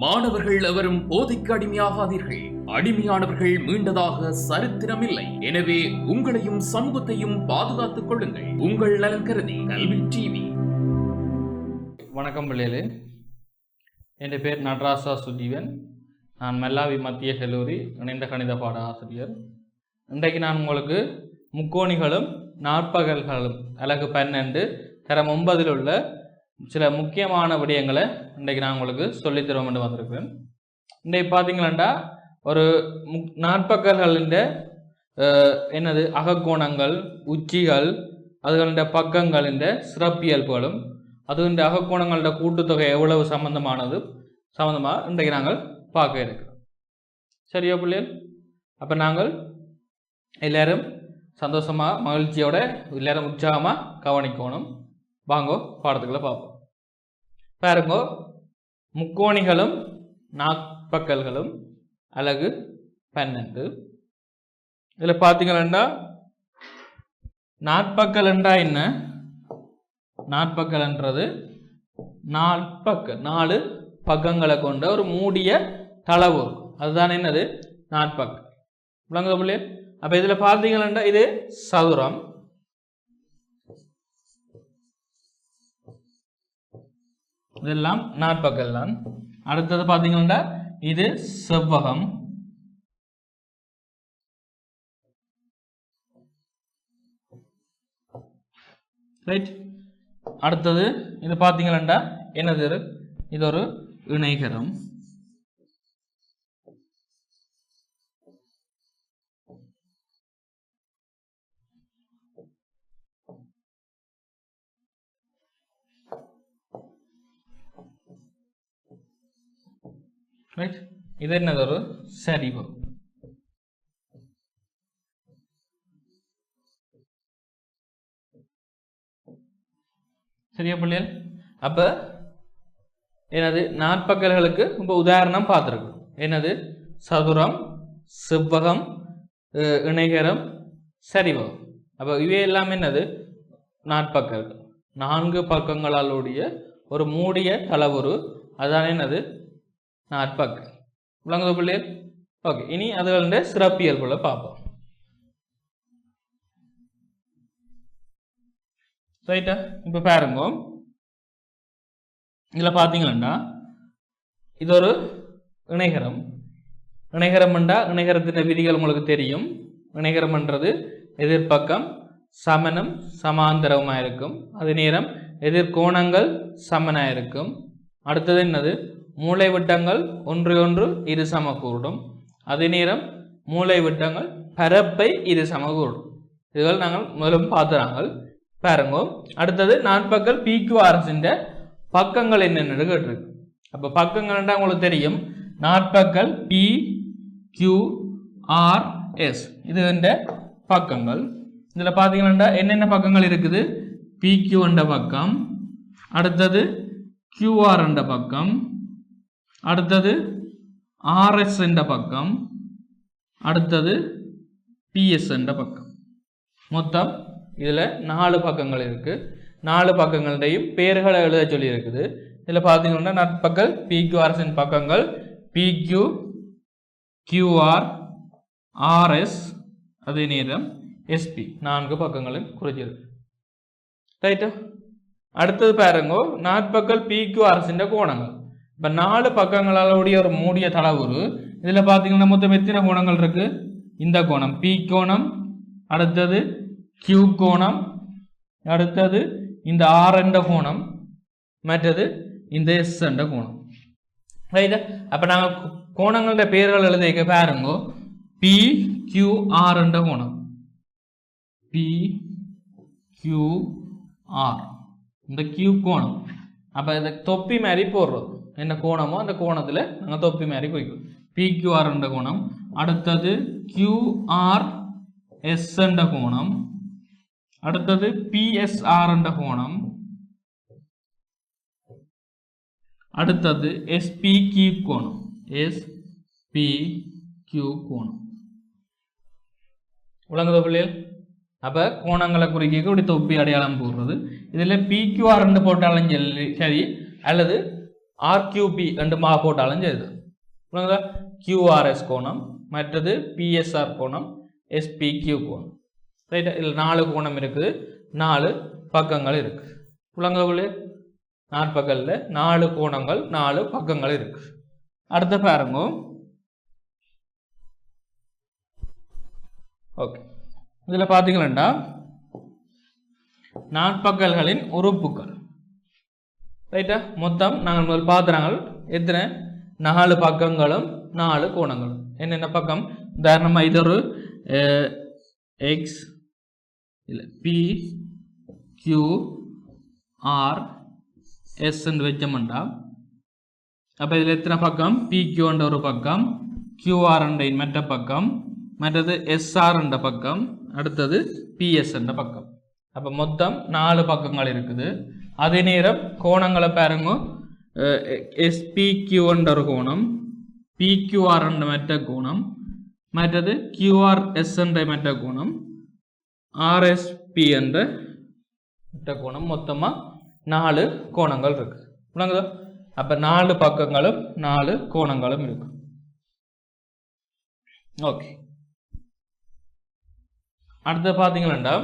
மாணவர்கள் எவரும் போதைக்கு அடிமையாகாதீர்கள். அடிமையானவர்கள் மீண்டதாக சரித்திரமில்லை. எனவே உங்களையும் சமூகத்தையும் பாதுகாத்துக் கொள்ளுங்கள். உங்கள் நலன் கருதி கல்வி டிவி. வணக்கம் பிள்ளைகளே. என் பேர் நடராசா சுஜீவன். நான் மெல்லாவி மத்திய கல்லூரி இணைந்த கணித பாட ஆசிரியர். இன்றைக்கு நான் உங்களுக்கு முக்கோணிகளும் நாற்பகல்களும் அழகு பன்னெண்டு தரம் ஒன்பதில் உள்ள சில முக்கியமான விடயங்களை இன்றைக்கு நான் உங்களுக்கு சொல்லித் தருவோம் என்று வந்திருக்கிறேன். இன்றைக்கு பார்த்தீங்களா ஒரு முக் நாற்பகல்களின் என்னது அகக்கோணங்கள் உச்சிகள் அதுகளின் பக்கங்களின் சிறப்பியல்புகளும் அதுகின்ற அகக்கோணங்களோட கூட்டுத்தொகை எவ்வளவு சம்பந்தமானது சம்பந்தமாக இன்றைக்கு நாங்கள் பார்க்க இருக்கிறோம். சரியா பிள்ளைகள் அப்போ நாங்கள் எல்லாரும் சந்தோஷமாக மகிழ்ச்சியோட எல்லாரும் உற்சாகமாக கவனிக்கணும். வாங்கோ பாடத்துக்களை பார்ப்போம். பாருங்கோ. முக்கோணிகளும் நாற்பக்கல்களும் அழகு பன்னெண்டு. இதில் பார்த்தீங்கன்னா நாற்பக்கல் என்றா என்ன? நாற்பக்கல்ன்றது நாற்பக்க நாலு பக்கங்களை கொண்ட ஒரு மூடிய தளவு. அதுதான் என்னது? நாற்பக்கல் விளங்குதா பிள்ளைய? அப்போ இதில் பார்த்தீங்கன்னா இது சதுரம். இதெல்லாம் நாற்பக்கல் தான். அடுத்தது பார்த்தீங்கன்னா இது செவ்வகம். ரைட் அடுத்தது இது பார்த்தீங்கன்னா என்னது இது? இது ஒரு இணைகரம். ரைட் இது என்னது ஒரு சரிவு. சரியா பிள்ளைகள் அப்ப என்னது? நாற்பகல்களுக்கு இப்போ உதாரணம் பார்த்துருக்கோம் என்னது? சதுரம் செவ்வகம் இணைகரம் சரிவகம் அப்போ இவை எல்லாம் என்னது? நாற்பக்கல்கள் நான்கு பக்கங்களாலுடைய ஒரு மூடிய தளவுரு. அதான் என்னது? நாற்பக்கல் விளங்குது பிள்ளைகள் ஓகே இனி அதுகளுடைய சிறப்பியல்புகளை பார்ப்போம். ரைட்டா இப்போ பாருங்க. இதில் பார்த்தீங்கன்னா இது ஒரு இணைகரம். இணைகரம்ண்டா இணைகரத்தின் விதிகள் உங்களுக்கு தெரியும். இணைகரம்ன்றது எதிர்ப்பக்கம் சமனம் சமாந்தரமாக இருக்கும் அதே நேரம் எதிர்கோணங்கள் சமனாக இருக்கும் அடுத்தது என்னது? மூளை விட்டங்கள் ஒன்று ஒன்று இரு சமக்கூடும் அதே நேரம் மூளை விட்டங்கள் பரப்பை இரு சமக்கூடும் இதுகள் நாங்கள் முதலும் பார்த்துறாங்க பாருங்க அடுத்தது நாற்பக்கல் பிக்யூஆர்எஸ்ன்ற பக்கங்கள் என்னென்னு கேட்டிருக்கு. அப்போ பக்கங்கள்ன்றா உங்களுக்கு தெரியும். நாற்பக்கல் பி கியூ ஆர் எஸ் இது பக்கங்கள். இதில் பார்த்தீங்கன்னா என்னென்ன பக்கங்கள் இருக்குது? பிக்யூ என்ற பக்கம். அடுத்தது கியூஆர் என்ற பக்கம். அடுத்தது ஆர்எஸ் என்ற பக்கம் அடுத்தது பிஎஸ் என்ற பக்கம். மொத்தம் இதில் நாலு பக்கங்கள் இருக்குது நாலு பக்கங்கள்டையும் பேர்களை எழுத சொல்லி இருக்குது இதில் பார்த்தீங்கன்னா நட்பக்கல் பிக்யூஆர்எஸ்இன் பக்கங்கள் பிக்யூ கியூஆர் ஆர்எஸ் அதே நேரம் எஸ்பி நான்கு பக்கங்களும் குறிச்சிருக்கு. ரைட்டா அடுத்தது பாருங்கோ நாற்பக்கல் பிக்யூஆர்எஸ்ன்ற கோணங்கள். இப்போ நாலு பக்கங்களாலுடைய ஒரு மூடிய தளவுரு. இதில் பார்த்தீங்கன்னா மொத்தம் எத்தனை கோணங்கள் இருக்கு? இந்த கோணம். பி கோணம் அடுத்தது கியூ கோணம் அடுத்தது இந்த ஆர் என்ற கோணம் மற்றது இந்த எஸ் என்ற கோணம். ரைட்டா அப்போ நாங்கள் கோணங்களோட பேர்கள் எழுதிக்க பாருங்கோ. பி கியூ ஆர் என்ற கோணம். பி கியூ ஆர் இந்த கியூ கோணம். அப்போ இந்த தொப்பி மாதிரி போடுறோம். என்ன கோணமோ அந்த கோணத்தில் நாங்கள் தொப்பி மாதிரி குறிக்கிறோம் பிக்யூஆர் என்ற கோணம். அடுத்தது கியூஆர் எஸ் என்ற கோணம். அடுத்தது பிஎஸ்ஆர் என்ற கோணம். அடுத்தது எஸ்பி கியூ கோணம். எஸ்பி கியூ கோணம். விளங்குதோ பிள்ளைகள் அப்போ கோணங்களை குறிக்க இப்படி தொப்பி அடையாளம் போடுறது. இதில் பிக்யூஆர்னு போட்டாலும் சரி அல்லது ஆர்கியூபி ரெண்டு மா போட்டாலும் செய்யுது கியூஆர்எஸ் கோணம் மற்றது பிஎஸ்ஆர் கோணம் எஸ்பிக்யூ கோணம். ரைட்டா இதில் நாலு கோணம் இருக்குது. நாலு பக்கங்கள் இருக்குது புலங்கவுல நாற்பகலில் நாலு கோணங்கள் நாலு பக்கங்கள் இருக்கு. அடுத்த பாருங்க. ஓகே இதில் பார்த்தீங்கன்னா நாற்பகல்களின் உறுப்புகள். ரைட்டா மொத்தம் நாங்கள் முதல் பார்த்துறாங்க எத்தனை? நாலு பக்கங்களும் நாலு கோணங்களும். என்னென்ன பக்கம்? உதாரணமாக இது ஒரு எக்ஸ் இல்லை பி கியூ ஆர் எஸ்ன்னு வச்சோம்டா அப்போ இதில் எத்தனை பக்கம்? பிக்யூன்ற ஒரு பக்கம் கியூஆர்ன்ற மற்ற பக்கம் மற்றது எஸ்ஆர்ன்ற பக்கம் அடுத்தது பிஎஸ்ன்ற பக்கம். அப்போ மொத்தம் நாலு பக்கங்கள் இருக்குது. அதே நேரம் கோணங்களை பாருங்க. எஸ்பிக்யூன்ற ஒரு கோணம் பிக்யூஆர்ன்ற மற்ற கோணம் மற்றது கியூஆர்எஸ் என்ற மற்ற கோணம் ஆர்எஸ்பி என்ற மற்ற கோணம் மொத்தமாக நாலு கோணங்கள் இருக்கு விளங்குதா அப்போ நாலு பக்கங்களும் நாலு கோணங்களும் இருக்கு ஓகே அடுத்து பார்த்தீங்கன்னா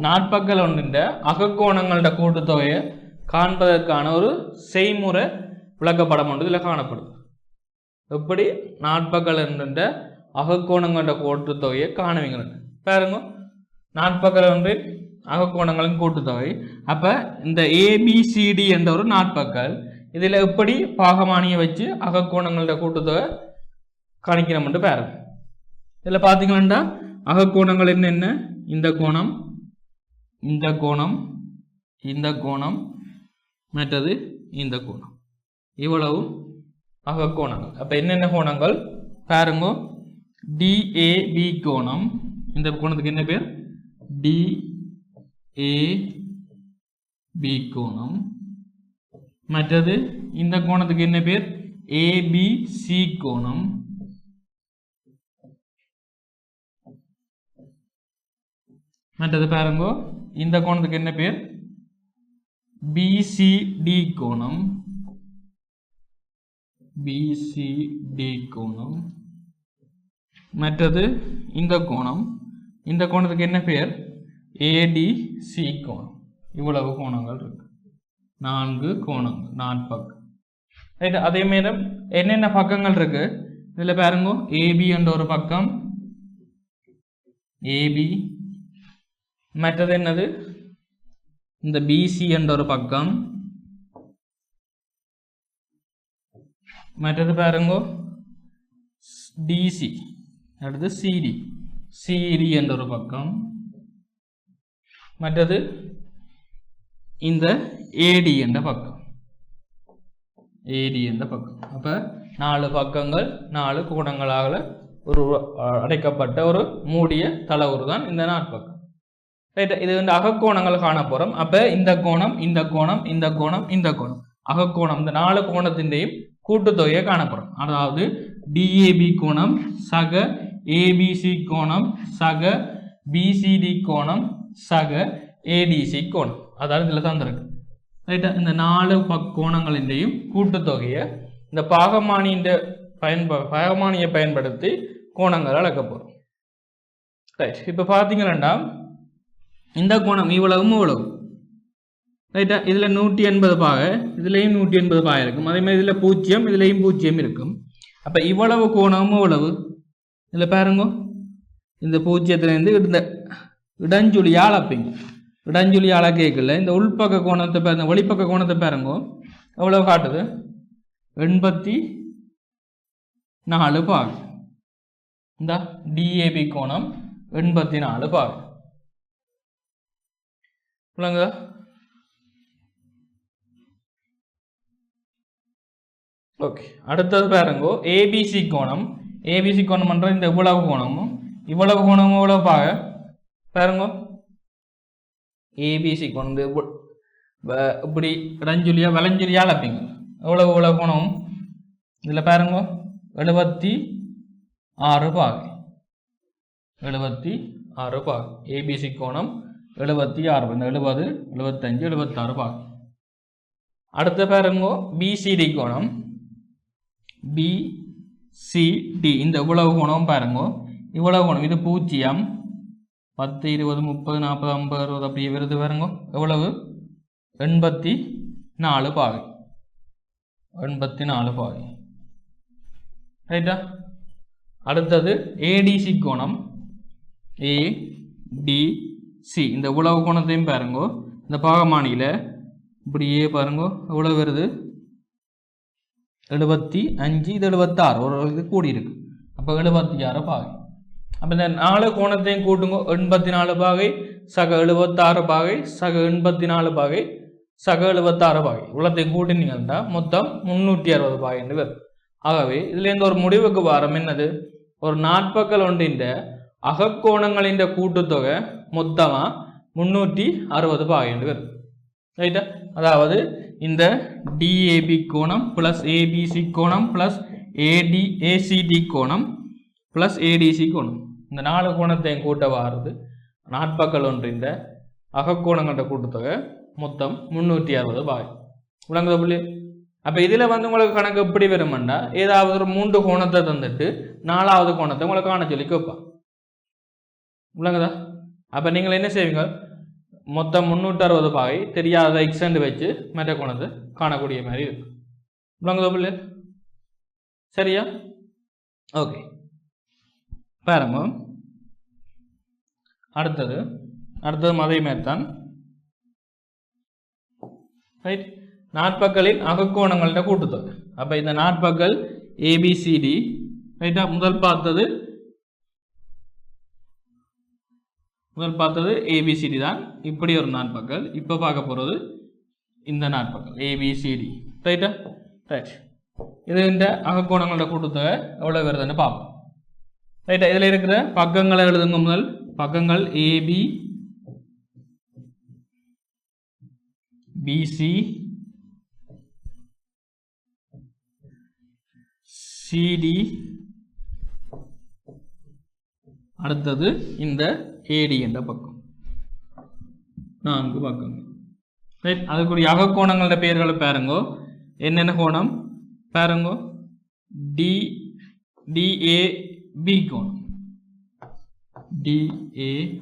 நாட்பக்கல் ஒன்றின் அகக்கோணங்களோட கூட்டுத்தொகையை காண்பதற்கான ஒரு செய்முறை விளக்கப்படம் ஒன்று இதில் காணப்படும். எப்படி நாட்பக்கல் என்ற அகக்கோணங்களோட கூட்டுத்தொகையை காணுவீங்க பாருங்க. நாட்பக்கல் ஒன்றின் அகக்கோணங்களின் கூட்டுத்தொகை. அப்போ இந்த ஏபிசிடி என்ற ஒரு நாட்பக்கல் இதில் எப்படி பாகமானியை வச்சு அகக்கோணங்களோட கூட்டுத்தொகை கணிக்கணும்னு பாருங்க. இதில் பார்த்தீங்கன்னா அகக்கோணங்கள் என்னென்ன இந்த கோணம் இந்த கோணம் இந்த கோணம் மற்றது இந்த கோணம். இவ்வளவு அகக்கோணங்கள் அப்போ என்னென்ன கோணங்கள்? பாருங்க. டிஏபி கோணம். இந்த கோணத்துக்கு என்ன பேர்? டிஏபி கோணம். மற்றது இந்த கோணத்துக்கு என்ன பேர்? ஏபிசி கோணம். மற்றது பாருங்கோ இந்த கோணத்துக்கு என்ன பேர்? பிசிடி கோணம். பிசிடி கோணம். மற்றது இந்த கோணம். இந்த கோணத்துக்கு என்ன பேர்? ஏடிசி கோணம். இவ்வளவு கோணங்கள் இருக்கு. நான்கு கோணங்கள் நாற்பக்கம் ரைட் அதே மாதிரி என்னென்ன பக்கங்கள் இருக்கு? இதில் பாருங்க ஏபி என்ற ஒரு பக்கம். ஏபி மற்றது என்னது? இந்த பிசி என்ற ஒரு பக்கம். மற்றது பாருங்கோ. டிசி அடுத்து சிடி சிடி என்ற ஒரு பக்கம். மற்றது இந்த ஏடி என்ற பக்கம். ஏடி என்ற பக்கம். அப்போ நாலு பக்கங்கள் நாலு கோணங்களாக ஒரு அடைக்கப்பட்ட ஒரு மூடிய தளவுரு தான் இந்த நாட்பக்கம் ரைட் இது வந்து அகக்கோணங்கள் காண போகிறோம் அப்போ இந்த கோணம் இந்த கோணம் இந்த கோணம் இந்த கோணம். அகக்கோணம் இந்த நாலு கோணத்தின்டையும் கூட்டுத்தொகையை காண போகிறோம் அதாவது டிஏபி கோணம் சக ஏபிசி கோணம் சக பிசிடி கோணம் சக ஏடிசி கோணம். அதாவது இதில் தான் இருக்கு ரைட்டா இந்த நாலு கோணங்களின்றையும் கூட்டுத்தொகையை இந்த பாகமானியின் பயன்ப பாகமானியை பயன்படுத்தி கோணங்களை அளக்க போகிறோம் ரைட் இப்போ பார்த்தீங்கன்னா இந்த கோணம் இவ்வளவும் இவ்வளவு ரைட்டா இதில் நூற்றி எண்பது பாக இதுலேயும் நூற்றி எண்பது பாக இருக்கும். அதே மாதிரி இதில் பூஜ்ஜியம் இதுலேயும் பூஜ்ஜியம் இருக்கும். அப்போ இவ்வளவு கோணமும் இவ்வளவு. இதில் பாருங்க. இந்த பூஜ்ஜியத்துலேருந்து இந்த இடஞ்சுழியால் அப்பீங்க இடஞ்சுழியால் கேட்கல. இந்த உள்பக்க கோணத்தை பாருங்க வெளிப்பக்க கோணத்தை பாருங்க. எவ்வளோ காட்டுது? எண்பத்தி நாலு பாகு. இந்த டிஏபி கோணம் எண்பத்தி நாலு பாகு. புரியுங்க ஓகே அடுத்தது பாருங்கோ. ஏபிசி கோணம். ஏபிசி கோணம் பண்ணுற இந்த இவ்வளவு கோணமும் இவ்வளவு கோணமும் இவ்வளவு பாக? பாருங்கோ. ஏபிசி கோணம் இப்படி இடஞ்சுலியா வலஞ்சுலியா அழைப்பீங்க. எவ்வளவு இவ்வளவு கோணம்? இதில் பாருங்க. எழுபத்தி ஆறு பாகு. எழுபத்தி ஆறு பாகு. ஏபிசி கோணம். எழுபத்தி ஆறு இந்த எழுபது எழுபத்தஞ்சு எழுபத்தாறு பாகு அடுத்த பாருங்க பிசிடி கோணம். பிசிடி இந்த இவ்வளவு கோணம் பாருங்க இவ்வளவு கோணம். இது பூஜ்ஜியம். பத்து இருபது முப்பது நாற்பது ஐம்பது அறுபது அப்படி வருது பாருங்க எவ்வளவு? எண்பத்தி நாலு பாகை எண்பத்தி நாலு பாகை ரைட்டா அடுத்தது ஏடிசி கோணம். ஏ டி சி இந்த உழவு கோணத்தையும் பாருங்கோ. இந்த பாகமானியில் இப்படியே பாருங்கோ. எவ்வளோ வருது? எழுபத்தி அஞ்சு இது எழுபத்தாறு. ஒரு இது கூடி இருக்கு. அப்போ எழுபத்தி ஆறு பாகை. அப்போ இந்த நாலு கோணத்தையும் கூட்டுங்க. எண்பத்தி நாலு பாகை சக எழுபத்தாறு பாகை சக எண்பத்தி நாலு பாகை சக எழுபத்தாறு பாகை. இவ்வளோத்தையும் கூட்டினீங்கன்னா மொத்தம் முந்நூற்றி அறுபது பாகைன்னு வரும். ஆகவே இதுலேருந்து ஒரு முடிவுக்கு வாரம் என்னது? ஒரு நாட்பக்கல் ஒன்றின் அகக்கோணங்களின் கூட்டுத்தொகை மொத்தமாக முந்நூற்றி அறுபது பாகைன்னு வரும். ரைட்டா அதாவது இந்த டிஏபி கோணம் ப்ளஸ் ஏபிசி கோணம் ப்ளஸ் ஏடி ஏசிடி கோணம் ப்ளஸ் ஏடிசி கோணம். இந்த நாலு கோணத்தையும் கூட்ட வாருது. நாட்பக்கல் ஒன்றின் அகக்கோணங்கள்ட கூட்டுத்தொகை மொத்தம் முந்நூற்றி அறுபது பாய் விளங்குத புள்ளி? அப்போ இதில் வந்து உங்களுக்கு கணக்கு எப்படி வருமெண்டா? ஏதாவது ஒரு மூன்று கோணத்தை தந்துட்டு நாலாவது கோணத்தை உங்களுக்கு காண சொல்லி கேட்பான். விளங்குதா அப்போ நீங்கள் என்ன செய்வீங்க? மொத்தம் முந்நூற்றி அறுபது பாகை தெரியாத எக்ஸ்டெண்ட் வச்சு மற்ற கோணத்தை காணக்கூடிய மாதிரி இருக்கு. விளங்குதா பிள்ளை? சரியா? ஓகே பாருங்க. அடுத்தது அடுத்தது மதை மேத்தான் ரைட் நாட்பக்களின் அகக்கோணங்கள்ட்ட கூட்டுத்தொகை. அப்போ இந்த நாட்பக்கள் ஏபிசிடி ரைட்டா முதல் பார்த்தது முதல் பார்த்தது ஏபிசிடி தான். இப்படி ஒரு நாட்பக்கள் இப்போ பார்க்க போகிறது இந்த நாட்பக்கள் ஏபிசிடி ரைட்டா ரைட் இது இந்த அகக்கோணங்களோட கூட்டத்தொகை எவ்வளோ வருதுன்னு பார்ப்போம். ரைட்டா இதில் இருக்கிற பக்கங்களை எழுதுங்க முதல். பக்கங்கள் ஏபி பிசி சிடி அடுத்தது இந்த ஏடி என்ற பக்கம். நான்கு பக்கங்கள். ரைட் அதுக்குரிய அகக்கோணங்களோட பெயர்களை பாருங்கோ. என்னென்ன கோணம்? பாருங்கோ. டி டிஏபி கோணம். டிஏபி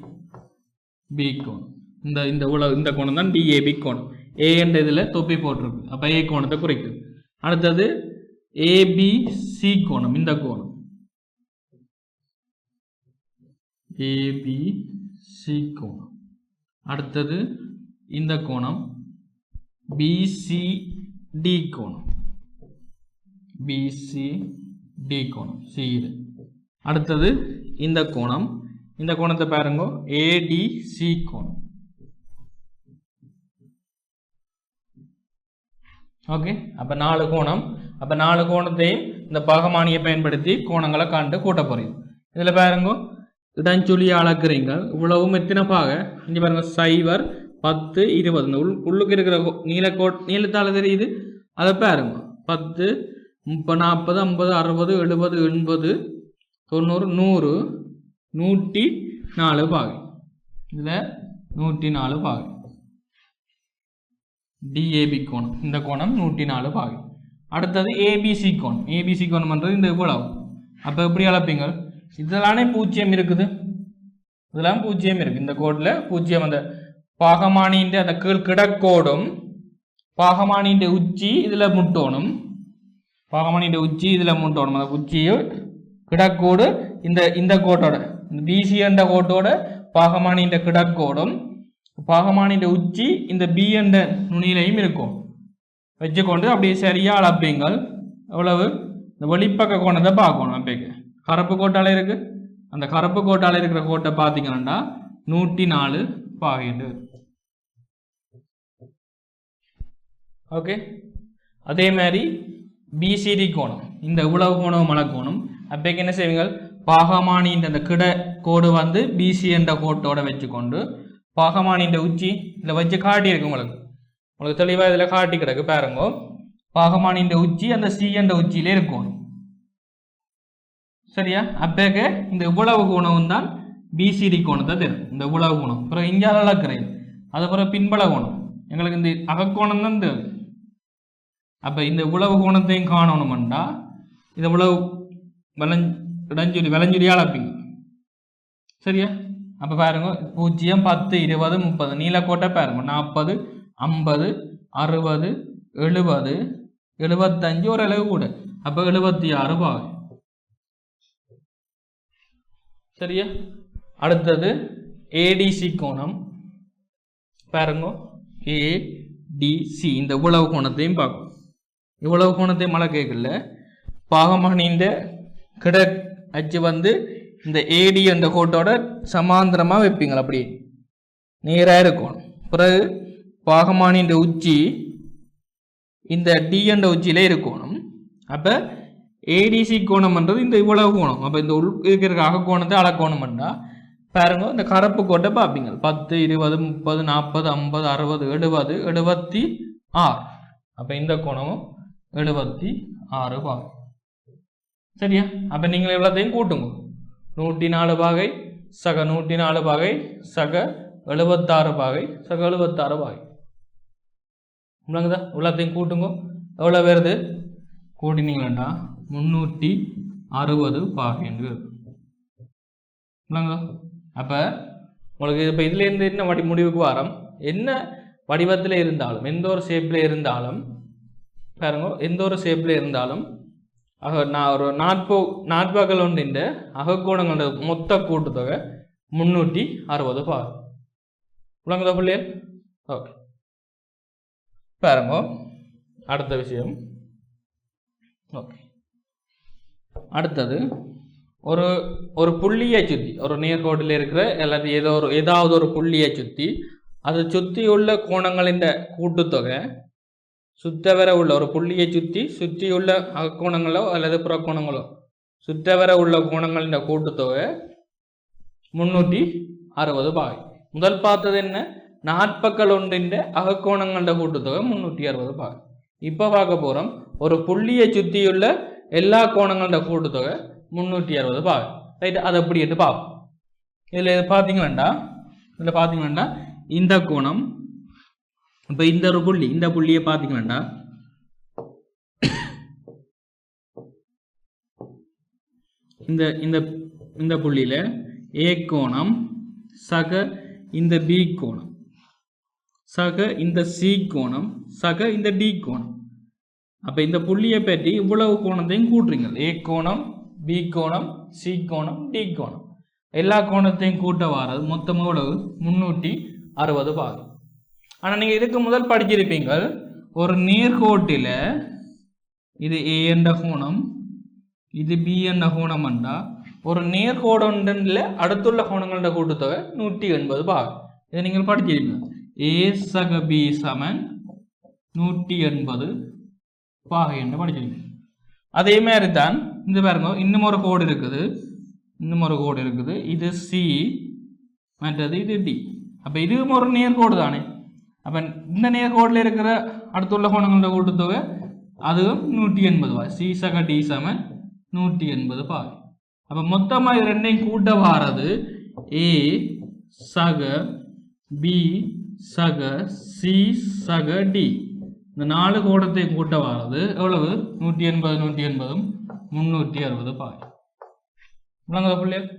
கோணம். இந்த இந்த உலக இந்த கோணம் தான் டிஏபி கோணம். ஏ என்ற இதில் தொப்பி போட்டிருக்கு. அப்போ ஏ கோணத்தை குறைக்குது. அடுத்தது ஏபிசி கோணம். இந்த கோணம். ஏபிசி கோணம். அடுத்தது இந்த கோணம். பிசிடி கோணம். பிசிடி கோணம். சீரு அடுத்தது இந்த கோணம். இந்த கோணத்தை பாருங்க. ஏடிசி கோணம். ஓகே அப்போ நாலு கோணம். அப்போ நாலு கோணத்தையும் இந்த பாகமானியை பயன்படுத்தி கோணங்களை காண்டு கூட்ட போகிறீங்க இதில் பாருங்க. இடஞ்சொல்லி அளக்குறீங்க இவ்வளவும் எத்தனை இங்கே பாருங்க சைவர் பத்து இருபது. இந்த உள் உள்ளுக்கு இருக்கிற கோ- நீலக்கோட் நீளத்தால் தெரியுது? அதை பாருங்க. பத்து முப்பது நாற்பது ஐம்பது அறுபது எழுபது எண்பது தொண்ணூறு நூறு நூற்றி நாலு பாகை. இதில் நூற்றி நாலு பாகை. டிஏபி கோணம். இந்த கோணம் நூற்றி நாலு பாகை. அடுத்தது ஏபிசி கோணம். ஏபிசி கோணம்ன்றது இந்த இவ்வளவு. அப்போ எப்படி அளப்பீங்க இதெல்லாம் பூஜ்ஜியம் இருக்குது. இதெல்லாம் பூஜ்ஜியம் இருக்கு. இந்த கோடில் பூஜ்ஜியம் அந்த பாகமானின்ற அந்த கீழ் கிடக்கோடும் பாகமானின்ற உச்சி இதில் முட்டோணும். பாகமானின்ற உச்சி இதில் முட்டோணும். அந்த உச்சியும் கிடக்கோடு இந்த இந்த கோட்டோட இந்த பிசி என்ற கோட்டோட பாகமானின்ற கிடக்கோடும் பாகமானின்ற உச்சி இந்த பி என்ற நுனியிலையும் இருக்கும். வச்சுக்கொண்டு அப்படியே சரியா அளப்பீங்கள். எவ்வளவு? இந்த வெளிப்பக்க கோணத்தை பார்க்கணும் அப்பேக்கு கருப்பு கோட்டால இருக்கு. அந்த கருப்பு கோட்டால இருக்கிற கோட்டை பார்த்தீங்கன்னா நூற்றி நாலு பாயிண்ட் ஓகே அதே மாதிரி பிசிடி கோணம். இந்த உழவு கோணம் மலக்கோணம் அப்பேக்கு என்ன செய்வீங்க பாகமானின்ற அந்த கிட கோடு வந்து பிசி என்ற கோட்டோட வச்சுக்கொண்டு பாகமானின்ற உச்சி இதில் வச்சு காட்டியிருக்கு உங்களுக்கு. உங்களுக்கு தெளிவாக இதில் காட்டி கிடக்கு பாருங்க. பாகமானின்ற உச்சி அந்த சி என்ற உச்சியிலே இருக்கும். சரியா? அப்பேக்க இந்த இவ்வளவு கோணம் தான் பிசிடி கோணத்தை தரும். இந்த இவ்வளவு கோணம். அப்புறம் இங்கே அளக்கிறேன் அது அப்புறம் பின்பல கோணம். எங்களுக்கு இந்த அகக்கோணம் தான் தேவை. அப்போ இந்த இவ்வளவு கோணத்தையும் காணணுமெண்டா இது இவ்வளவு விளஞ் இடஞ்சுரி விளஞ்சுரியாக அளப்பீங்க சரியா? அப்போ பாருங்க பூஜ்ஜியம் பத்து இருபது முப்பது. நீலக்கோட்டை பாருங்க. நாற்பது ஐம்பது அறுபது எழுபது எழுபத்தஞ்சு ஒரு அளவு கூட. அப்போ எழுபத்தி ஆறு பாகு சரியா அடுத்தது ஏடிசி கோணம். பாருங்க. ஏடிசி இந்த இவ்வளவு கோணத்தையும் பார்க்கும் இவ்வளவு கோணத்தையும் மழை கேட்கல. பாகமணிந்த கிட அச்சு வந்து இந்த ஏடி என்ற கோட்டோட சமாந்திரமாக வைப்பீங்களா அப்படி நேராக இருக்கும். பிறகு பாகமானின்ற உச்சி இந்த டி என்ற உச்சியில இருக்கணும் அப்போ ஏடிசி கோணம்ன்றது இந்த இவ்வளவு கோணம். அப்போ இந்த உள் இருக்கிற அகக்கோணத்தை கோணத்தை பாருங்க இந்த கருப்பு கோட்டை பார்ப்பீங்க. பத்து இருபது முப்பது நாற்பது ஐம்பது அறுபது எழுபது எழுபத்தி ஆறு. அப்போ இந்த கோணமும் எழுபத்தி ஆறு பாகை சரியா? அப்போ நீங்கள் எவ்வளோத்தையும் கூட்டுங்க. நூற்றி நாலு பாகை சக நூற்றி நாலு பாகை சக எழுபத்தாறு பாகை சக எழுபத்தாறு பாகை. விளங்குதா இவ்வளோத்தையும் கூட்டுங்க. எவ்வளோ வருது? கூட்டினீங்களா முந்நூற்றி அறுபது பாகை என்று அப்போ உங்களுக்கு இப்போ இதுலேருந்து என்ன வடி முடிவுக்கு வரோம்? என்ன வடிவத்தில் இருந்தாலும் எந்த ஒரு ஷேப்பில் இருந்தாலும் பாருங்க எந்த ஒரு ஷேப்பில் இருந்தாலும் ஆக நான் ஒரு நாற்போ நாற்பகல் ஒன்றின் அகக்கோணங்களோட மொத்த கூட்டுத்தொகை முந்நூற்றி அறுபது பார் விளங்குதா பிள்ளையர் ஓகே பாருங்க அடுத்த விஷயம். ஓகே அடுத்தது ஒரு ஒரு புள்ளியை சுற்றி ஒரு நேர்கோட்டில் இருக்கிற அல்லது ஏதோ ஒரு ஏதாவது ஒரு புள்ளியை சுற்றி அதை சுற்றியுள்ள கோணங்களின் கூட்டுத்தொகை சுத்தவர உள்ள ஒரு புள்ளியை சுற்றி சுற்றியுள்ள அக்கோணங்களோ அல்லது புறக்கோணங்களோ சுத்தவர உள்ள கோணங்களின் கூட்டுத்தொகை முன்னூற்றி அறுபது பாகை. முதல் பார்த்தது என்ன? நாற்பக்கள் ஒன்றின் அகக்கோணங்களோட கூட்டுத்தொகை முன்னூற்றி அறுபது பாகை. இப்போ பார்க்க போகிறோம் ஒரு புள்ளியை சுற்றியுள்ள எல்லா கோணங்களோட கூட்டுத்தொகை முந்நூற்றி அறுபது பாகை ரைட்டு அது எப்படி என்று பாவம் இதில் இது பார்த்தீங்களா இதில் பார்த்தீங்கன்னா இந்த கோணம் இப்போ இந்த ஒரு புள்ளி இந்த புள்ளியை பார்த்தீங்கன்னா இந்த இந்த இந்த புள்ளியில் ஏ கோணம் சக இந்த பி கோணம். சக இந்த சி கோணம் சக இந்த டி கோணம். அப்போ இந்த புள்ளியை பற்றி இவ்வளவு கோணத்தையும் கூட்டுறீங்க. ஏ கோணம் பி கோணம் சி கோணம் டி கோணம். எல்லா கோணத்தையும் கூட்ட வாரது மொத்தம் எவ்வளவு முந்நூற்றி அறுபது பாகம். ஆனால் நீங்கள் இதுக்கு முதல் படிச்சிருப்பீங்க. ஒரு நேர்கோட்டில் இது ஏ என்ற கோணம் இது பி என்ற கோணம் என்றா ஒரு நேர்கோடொன்றில் அடுத்துள்ள கோணங்களோட கூட்டுத்தொகை நூற்றி எண்பது பாகம். இதை நீங்கள் படிச்சிருப்பீங்க. ஏ சக பி சமன் நூற்றி எண்பது பாகை என்று படிச்சிருக்கீங்க அதே மாதிரி தான் இந்த பாருங்க இன்னும் ஒரு கோடு இருக்குது. இன்னும் ஒரு கோடு இருக்குது. இது சி மற்றது இது டி அப்போ இதுவும் ஒரு நேர்கோடு தானே? அப்போ இந்த நேர்கோடில் இருக்கிற அடுத்துள்ள கோணங்களோட கூட்டுத்தொகை அதுவும் நூற்றி எண்பது பாய் சி சக டி சம நூற்றி எண்பது பாய் அப்போ மொத்தமாக இது ரெண்டையும் கூட்ட வாரது ஏ சக பி சக சி சக டி இந்த நாலு கோடத்தை கூட்ட வாரது எவ்வளவு? நூற்றி எண்பது நூற்றி எண்பதும் முந்நூற்றி அறுபது பாய். விளங்குதா பிள்ளையர்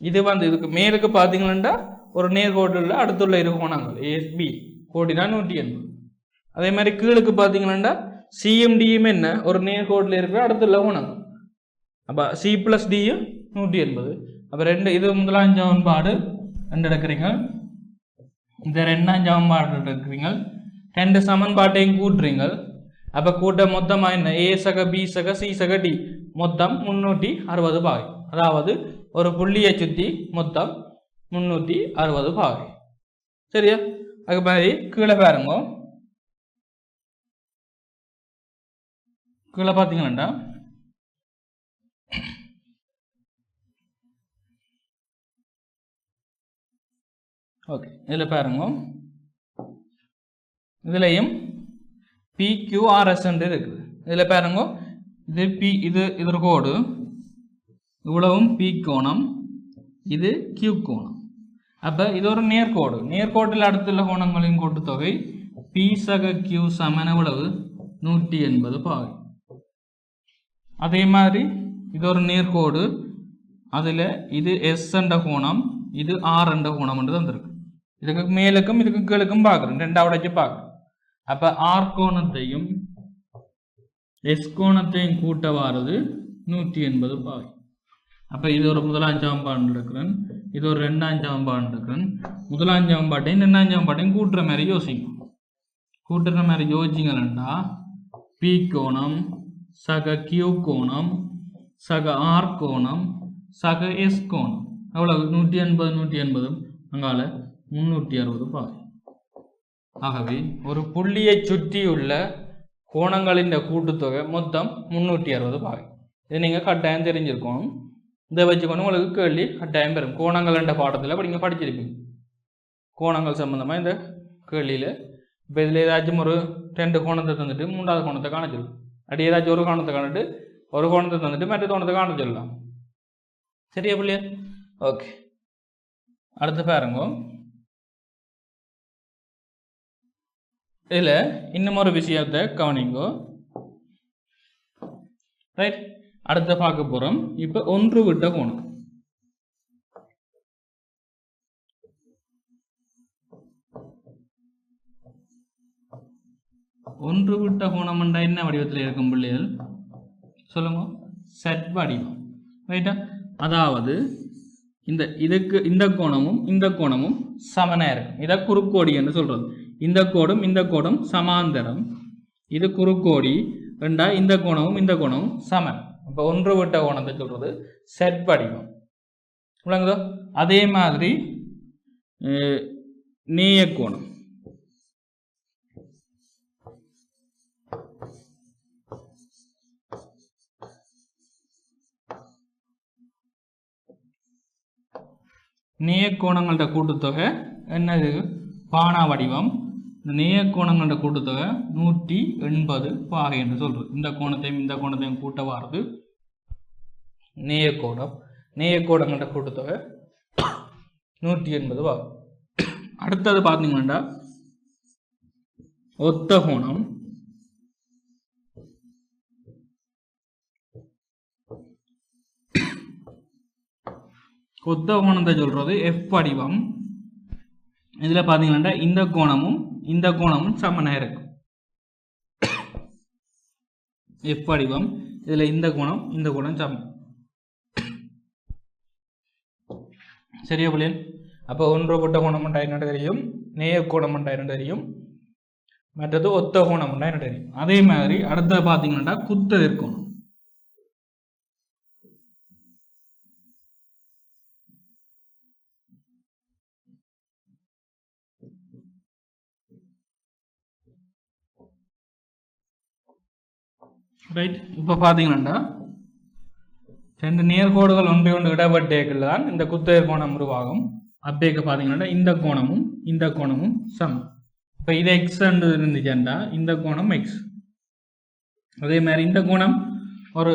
இது வந்து இதுக்கு மேலுக்கு பார்த்தீங்கன்னா ஒரு நேர்கோட்டில் அடுத்துள்ள இரு கோணங்கள். ஏஎஸ்பி கோடினா நூற்றி எண்பது அதே மாதிரி கீழுக்கு பார்த்தீங்கன்னா சிஎம்டியும் என்ன? ஒரு நேர்கோட்டில் இருக்கிற அடுத்துள்ள கோணங்கள் அப்போ சி ப்ளஸ் டியும் நூற்றி எண்பது அப்போ ரெண்டு இது முதலாம் சமன்பாடு ரெண்டு எடுக்கிறீங்க. இந்த ரெண்டாம் சமன்பாடு எடுக்கிறீங்க. ரெண்டு சமன்பாட்டையும் கூட்டுறீங்கள் அப்போ கூட்ட மொத்தமாக என்ன? ஏ சக பி சக சி சக டி மொத்தம் முந்நூற்றி அறுபது பாகை. அதாவது ஒரு புள்ளியை சுற்றி மொத்தம் முந்நூற்றி அறுபது பாகை. சரியா? அது மாதிரி கீழே பாருங்க. கீழே பார்த்தீங்களா ஓகே இதில் பாருங்க. இதுலேயும் பிக்யூஆர்எஸ் இருக்குது. இதில் பாருங்க. இது பி இது இது ஒரு கோடு. இவ்வளவும் பி கோணம் இது கியூ கோணம். அப்போ இது ஒரு நேர்கோடு நேர்கோட்டில் அடுத்துள்ள கோணங்களின் கூட்டுத்தொகை பி சக கியூ சமன இவ்வளவு. நூற்றி எண்பது பாகை. அதே மாதிரி இது ஒரு நேர்கோடு அதில் இது எஸ் என்ற கோணம் இது ஆர் என்ற கோணம் என்று தந்திருக்கு. இதுக்கு மேலுக்கும் இதுக்கு கீழுக்கும் பார்க்குறோம் ரெண்டாவது வச்சு பார்க்குறோம் அப்போ ஆர் கோணத்தையும் எஸ் கோணத்தையும் கூட்ட வாரது நூற்றி எண்பது பாகை அப்போ இது ஒரு முதலாம் சமன்பாடு எடுக்கிறேன் இது ஒரு ரெண்டாம் சமன்பாடு எடுக்கிறேன் முதலாம் சமன்பாட்டையும் ரெண்டாம் சமன்பாட்டையும் கூட்டுற மாதிரி யோசிக்கும். கூட்டுற மாதிரி யோசிச்சிங்களா பி கோணம் சக கியூ கோணம் சக ஆர் கோணம் சக எஸ் கோணம். எவ்வளவு? நூற்றி எண்பது நூற்றி எண்பது. அங்கால முந்நூற்றி அறுபது பாகை ஆகவே ஒரு புள்ளியை சுற்றியுள்ள கோணங்களின் கூட்டுத்தொகை மொத்தம் முந்நூற்றி அறுபது பாகை. இது நீங்கள் கட்டாயம் தெரிஞ்சிருக்கணும். இதை வச்சுக்கொண்டு உங்களுக்கு கேள்வி கட்டாயம் பெறும் கோணங்கள் என்ற பாடத்தில் அப்படி நீங்கள் படிச்சிருப்பீங்க. கோணங்கள் சம்மந்தமாக இந்த கேள்வியில். இப்போ இதில் ஏதாச்சும் ஒரு ரெண்டு கோணத்தை தந்துட்டு மூன்றாவது கோணத்தை காண சொல்லலாம் அப்படி ஏதாச்சும் ஒரு கோணத்தை காணிட்டு ஒரு கோணத்தை தந்துட்டு மற்ற கோணத்தை காண சொல்லலாம். சரியா பிள்ளையா? ஓகே அடுத்து பாருங்க. இதில் இன்னும் ஒரு விஷயத்தை கவனிங்கோ. ரைட் அடுத்த பார்க்க போகிறோம் இப்போ ஒன்று விட்ட கோணம். ஒன்று விட்ட கோணம்ன்றா என்ன வடிவத்தில் இருக்கும் பிள்ளைகள்? சொல்லுங்க. செட் வடிவம். ரைட்டா அதாவது இந்த இதுக்கு இந்த கோணமும் இந்த கோணமும் சமனாக இருக்கும். இதை குறுக்கோடி என்று சொல்றது. இந்த கோடும் இந்த கோடும் சமாந்தரம். இது குறுக்கோடி ரெண்டா இந்த கோணமும் இந்த கோணமும் சமன். இப்போ ஒன்று விட்ட கோணத்தை சொல்றது செட் வடிவம் விளங்குதோ? அதே மாதிரி நீய நேய கோணம். நேயக்கோணங்களோட கூட்டுத்தொகை என்னது? பானா வடிவம். இந்த நேயக்கோணங்களோட கூட்டுத்தொகை நூற்றி எண்பது பாகை என்று சொல்றது. இந்த கோணத்தையும் இந்த கோணத்தையும் கூட்ட வாரது நேயக்கோணம் நேயக்கோணங்களோட கூட்டுத்தொகை நூற்றி எண்பது பாகம். அடுத்தது பார்த்தீங்கன்னா ஒத்த கோணம். ஒத்த கோணத்தை சொல்றது எஃப் வடிவம். இதில் பார்த்தீங்கன்னா இந்த கோணமும் இந்த கோணமும் சமனாக இருக்கும். எஃப் வடிவம் இதில் இந்த கோணம் இந்த கோணம் சமம். சரியா புள்ளியல் அப்போ ஒன்று கொட்ட கோணம் உண்டா என்ன தெரியும் நேய கோணம் உண்டா என்ன தெரியும் மற்றது ஒத்த கோணம் உண்டா என்ன தெரியும். அதே மாதிரி அடுத்த பார்த்தீங்கன்னா குத்த ரைட் இப்போ பார்த்தீங்கன்னா ரெண்டு நேர்கோடுகள் ஒன்றை ஒன்று இடப்பட்டேக்கில் தான் இந்த குத்தகை கோணம் உருவாகும். அப்படியே பார்த்தீங்கன்னா இந்த கோணமும் இந்த கோணமும் சம். இப்போ இது எக்ஸ் இருந்துச்சுண்டா இந்த கோணம் எக்ஸ் அதே மாதிரி இந்த கோணம் ஒரு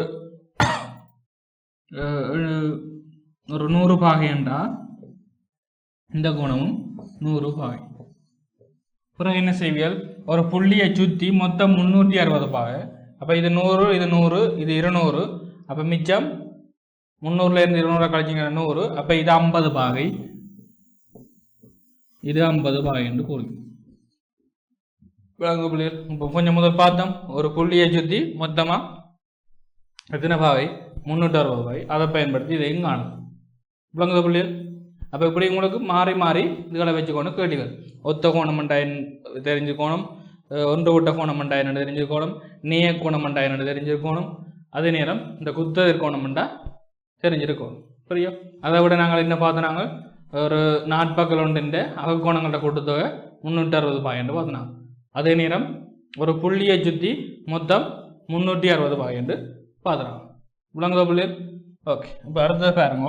ஒரு நூறு பாகை என்றால் இந்த கோணமும் நூறு பாகை. பிறகு என்ன செய்வியல் ஒரு புள்ளியை சுற்றி மொத்தம் முந்நூற்றி அறுபது பாகை. அப்போ இது நூறு இது நூறு இது இருநூறு. அப்போ மிச்சம் முந்நூறுலேருந்து இருநூறு கழிச்சிங்க நூறு. அப்போ இது ஐம்பது பாகை. இது ஐம்பது பாகை என்று கூறி. விளங்கு புள்ளிகள் இப்போ கொஞ்சம் முதல் பார்த்தோம். ஒரு புள்ளியை சுற்றி மொத்தமாக எத்தனை பாகை? முந்நூற்றி அறுபது பாகை. அதை பயன்படுத்தி இதை காணும். விளங்குது புள்ளிகள் அப்போ இப்படி உங்களுக்கு மாறி மாறி இதுகளை வச்சுக்கோணும் கேள்விகள் ஒத்த கோணம் தெரிஞ்சு கோணம். ஒன்று விட்ட கோணம் மண்டா என்னன்னு தெரிஞ்சுக்கணும். நேய கோணம் மண்டா என்னன்னு தெரிஞ்சிருக்கணும் அதே நேரம் இந்த குத்ததிர் கோணம் மண்டா தெரிஞ்சிருக்கணும் புரியும்? அதை விட நாங்கள் என்ன பார்த்தோம் நாங்கள்? ஒரு நாட்பக்கல் ஒன்றின் அகக்கோணங்களோட கூட்டுத்தொகை முந்நூற்றி அறுபது பாயிண்ட் பார்த்தோம் அதே நேரம் ஒரு புள்ளியை சுற்றி மொத்தம் முந்நூற்றி அறுபது பாயிண்ட் பார்த்துறாங்க விளங்குதோ புள்ளி? ஓகே இப்போ அடுத்தது பாருங்க.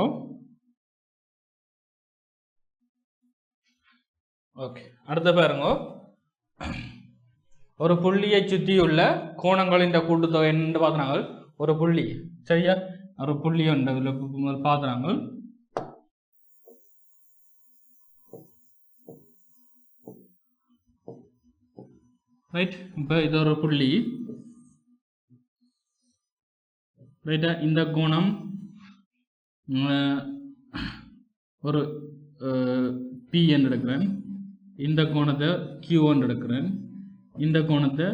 ஓகே அடுத்த பாருங்க. ஒரு புள்ளியை சுற்றியுள்ள கோணங்களின் கூட்டுத்தொகை என்னென்று பார்த்துனாங்க ஒரு புள்ளி சரியா? ஒரு புள்ளி உண்டு பார்த்துனாங்க ரைட் இப்போ இது ஒரு புள்ளி. ரைட்டா இந்த கோணம் ஒரு பி என்று எடுக்கிறேன் இந்த கோணத்தை கியூ என்று எடுக்கிறேன் இந்த கோணத்தை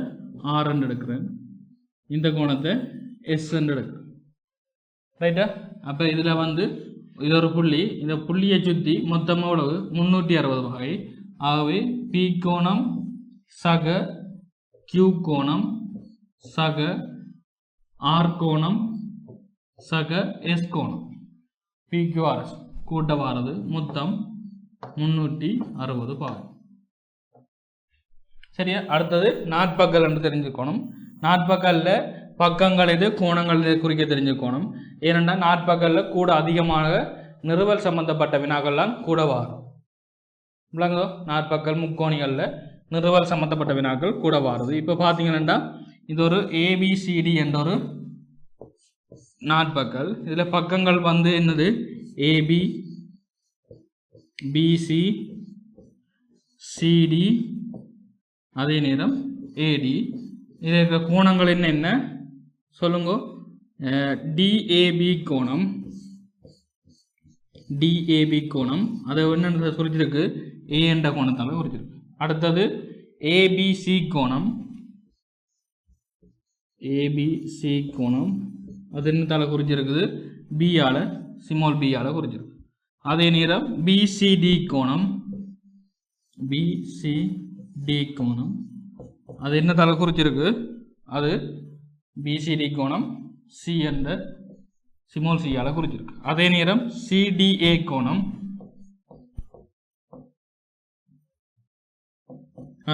ஆர்ன்னு எடுக்கிறேன். இந்த கோணத்தை எஸ் எடுக்கிறேன். ரைட்டா அப்போ இதில் வந்து இது ஒரு புள்ளி. இந்த புள்ளியை சுற்றி மொத்தமாக எவ்வளவு முந்நூற்றி அறுபது வகை. ஆகவே பி கோணம் சக கியூ கோணம் சக ஆர் கோணம் சக எஸ் கோணம். பிக்யூஆர்எஸ் கூட்ட வாரது மொத்தம் முந்நூற்றி அறுபது பாகம். சரியா? அடுத்தது நாற்பக்கல் என்று தெரிஞ்சுக்கணும். நாட்பக்கல்ல பக்கங்கள் எது கோணங்கள் எது குறிக்க தெரிஞ்சுக்கணும். ஏனென்றால் நாட்பக்கல்ல கூட அதிகமாக நிறுவல் சம்பந்தப்பட்ட வினாக்கள்லாம் கூட வரும். விளங்குதோ? நாற்பக்கல் முக்கோணிகளில் நிறுவல் சம்பந்தப்பட்ட வினாக்கள் கூட வாருது. இப்போ பார்த்தீங்கன்னா இது ஒரு ஏபிசிடி என்ற ஒரு நாட்பக்கல் இதில் பக்கங்கள் வந்து என்னது? ஏபி பிசி சிடி அதே நேரம் ஏடி இதில் இருக்கிற கோணங்கள் என்ன என்ன? சொல்லுங்க. டிஏபி கோணம். டிஏபி கோணம். அதை என்னென்ன குறிச்சிருக்கு. ஏ என்ற கோணத்தால் குறிச்சிருக்கு. அடுத்தது ஏபிசி கோணம். ஏபிசி கோணம். அது என்னத்தால் குறிச்சிருக்குது? பியால் சிமால் பியால் குறிச்சிருக்கு. அதே நேரம் பிசிடி கோணம். பிசிடி டி கோணம். அது என்ன தலை குறிச்சிருக்கு அது பிசிடி கோணம். சி என்ற சிமோல் சியால் குறிச்சிருக்கு. அதே நேரம் சிடிஏ கோணம்.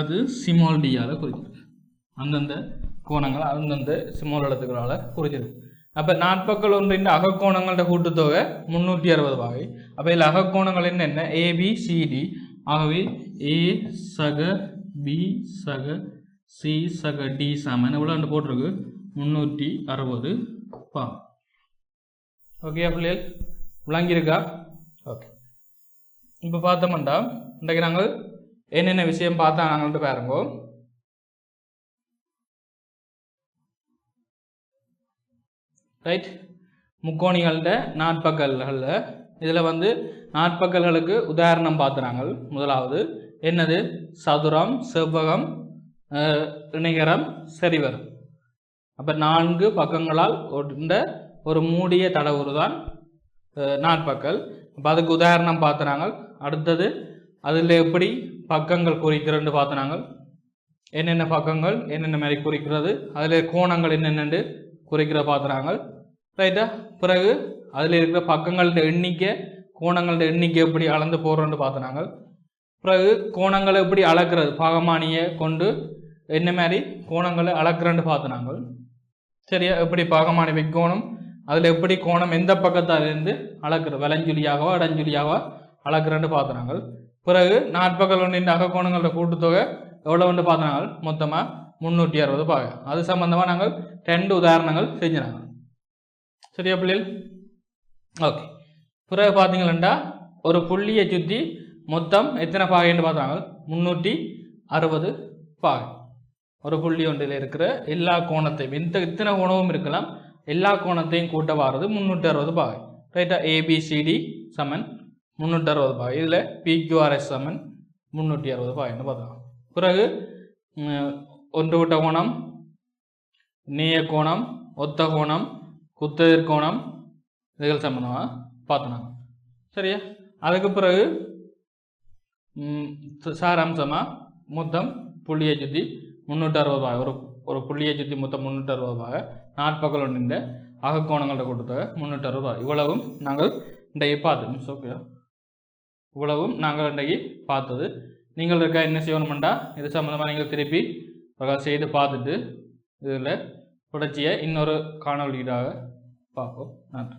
அது சிமால் டியால் குறிச்சிருக்கு. அந்தந்த கோணங்கள் அந்தந்த சிமால் எழுத்துக்களால் குறிச்சிருக்கு. அப்போ நாற்பக்கள் ஒன்றின் அகக்கோணங்களோட கூட்டுத்தொகை முந்நூற்றி அறுபது வகை அப்போ இதில் அகக்கோணங்கள் என்னென்ன? ஏபி சிடி ஆகவே ஏ சக பி சக சி சக டி சமன் இவ்வளோ போட்டிருக்கு? முந்நூற்றி அறுபது. பா. ஓகே பிள்ளைகள் விளங்கியிருக்கா? ஓகே இப்போ பார்த்தோம்டா இன்றைக்கு நாங்கள் என்னென்ன விஷயம் பார்த்தா நாங்கள்ட்ட பாருங்கோ. ரைட் முக்கோணிகள்ட நாட்பக்கல்களில் இதில் வந்து நாட்பக்கல்களுக்கு உதாரணம் பார்த்துறாங்க முதலாவது. என்னது? சதுரம் செவ்வகம் அஹ், இணைகரம் சரிவரம். அப்போ நான்கு பக்கங்களால் கொண்ட ஒரு மூடிய தடவுரு தான் நாற்பக்கல் நாட்பக்கல் அப்போ அதுக்கு உதாரணம் பார்த்துறாங்க அடுத்தது அதில் எப்படி பக்கங்கள் குறிக்கிறன்னு பார்த்துனாங்க என்னென்ன பக்கங்கள் என்னென்ன மாதிரி குறிக்கிறது அதில் கோணங்கள் என்னென்னு குறிக்கிற பார்த்துறாங்க ரைட்டா பிறகு அதில் இருக்கிற பக்கங்களோட எண்ணிக்கை கோணங்களோட எண்ணிக்கை எப்படி அளந்து போடுறோன்னு பார்த்துனாங்க பிறகு கோணங்களை எப்படி அளக்கிறது? பாகமானியை கொண்டு என்ன மாதிரி கோணங்களை அளக்குறேன்னு பார்த்துனாங்க சரியா? எப்படி பாகமானி வைக்கோணம்? அதில் எப்படி கோணம் எந்த பக்கத்திலிருந்து அளக்குறது? வலஞ்சுலியாகவோ இடஞ்சுலியாகவோ பார்த்து நாங்கள். பிறகு நாற்பகல் ஒன்றின் அகக்கோணங்களோட கூட்டுத்தொகை எவ்வளோன்னு பார்த்தாங்க மொத்தமாக முந்நூற்றி அறுபது பாக. அது சம்மந்தமாக நாங்கள் ரெண்டு உதாரணங்கள் செஞ்சினாங்க சரியா பிள்ளைகள் ஓகே. பிறகு பார்த்தீங்களா ஒரு புள்ளியை சுற்றி மொத்தம் எத்தனை பாகைன்னு பார்த்தாங்க? முந்நூற்றி அறுபது பாகை. ஒரு புள்ளி ஒன்றில் இருக்கிற எல்லா கோணத்தையும் இந்த இத்தனை கோணமும் இருக்கலாம். எல்லா கோணத்தையும் கூட்ட வாரது முந்நூற்றி அறுபது பாகை. ரைட்டா ஏபிசிடி சமன் முந்நூற்றி அறுபது பாகை. இதில் பிக்யூஆர்எஸ் சமன் முந்நூற்றி அறுபது பாகைன்னு பார்த்தோம் பிறகு ஒன்று விட்ட கோணம் நேய கோணம் ஒத்த கோணம் குத்ததிர் கோணம் இதுகள் சம்மந்தமாக பார்த்தோம் சரியா? அதுக்கு பிறகு சாராம்சமாக மொத்தம் புள்ளியை சுற்றி முந்நூற்றி அறுபது ரூபாய் ஒரு ஒரு புள்ளியை சுற்றி மொத்தம் முந்நூற்றி அறுபது ரூபாய் நாட்பகல் ஒன்றின் அகக்கோணங்கள்ட்ட கொடுத்த முந்நூற்றி அறுபது ரூபாய் இவ்வளவும் நாங்கள் இன்றைக்கு பார்த்தோம் மிஸ் ஓகே இவ்வளவும் நாங்கள் இன்றைக்கு பார்த்தது. நீங்கள் இருக்க என்ன செய்யணுமெண்டா இது சம்மந்தமாக நீங்கள் திருப்பி செய்து பார்த்துட்டு இதில் தொடர்ச்சியை இன்னொரு காணொலியாக பார்ப்போம். நன்றி.